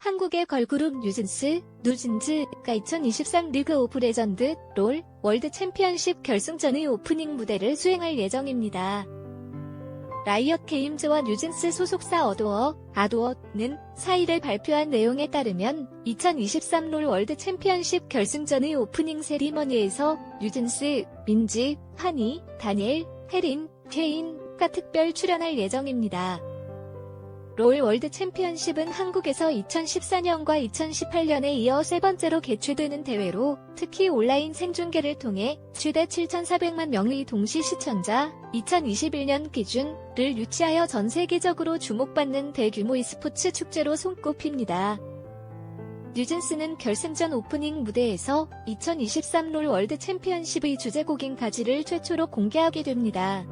한국의 걸그룹 뉴진스, 누진즈가 2023 리그 오브 레전드 롤 월드 챔피언십 결승전의 오프닝 무대를 수행할 예정입니다. 라이엇 게임즈와 뉴진스 소속사 어도어, 아도어는 4일에 발표한 내용에 따르면 2023 롤 월드 챔피언십 결승전의 오프닝 세리머니에서 뉴진스, 민지, 하니, 다니엘, 혜린, 케인가 특별 출연할 예정입니다. 롤 월드 챔피언십은 한국에서 2014년과 2018년에 이어 세 번째로 개최되는 대회로 특히 온라인 생중계를 통해 최대 7,400만 명의 동시 시청자 2021년 기준을 유치하여 전 세계적으로 주목받는 대규모 e스포츠 축제로 손꼽힙니다. 뉴진스는 결승전 오프닝 무대에서 2023 롤 월드 챔피언십의 주제곡인 가지를 최초로 공개하게 됩니다.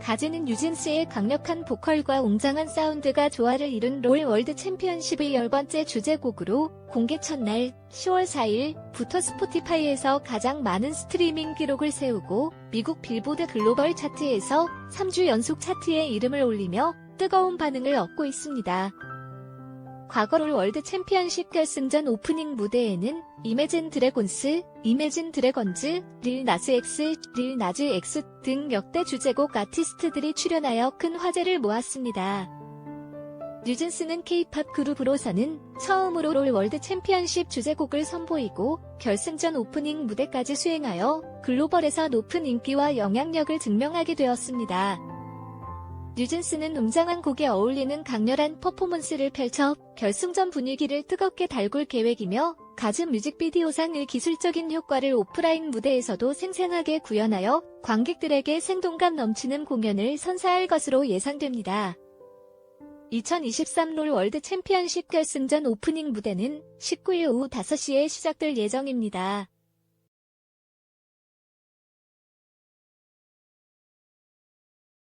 가지는 뉴진스의 강력한 보컬과 웅장한 사운드가 조화를 이룬 롤 월드 챔피언십의 열 번째 주제곡으로 공개 첫날 10월 4일부터 스포티파이에서 가장 많은 스트리밍 기록을 세우고 미국 빌보드 글로벌 차트에서 3주 연속 차트에 이름을 올리며 뜨거운 반응을 얻고 있습니다. 과거 롤 월드 챔피언십 결승전 오프닝 무대에는 이매진 드래곤스, 이매진 드래건즈, 릴 나스 엑스, 릴 나즈 엑스 등 역대 주제곡 아티스트들이 출연하여 큰 화제를 모았습니다. 뉴진스는 K-팝 그룹으로서는 처음으로 롤 월드 챔피언십 주제곡을 선보이고 결승전 오프닝 무대까지 수행하여 글로벌에서 높은 인기와 영향력을 증명하게 되었습니다. 뉴진스는 웅장한 곡에 어울리는 강렬한 퍼포먼스를 펼쳐 결승전 분위기를 뜨겁게 달굴 계획이며 가즘 뮤직비디오상의 기술적인 효과를 오프라인 무대에서도 생생하게 구현하여 관객들에게 생동감 넘치는 공연을 선사할 것으로 예상됩니다. 2023롤 월드 챔피언십 결승전 오프닝 무대는 19일 오후 5시에 시작될 예정입니다.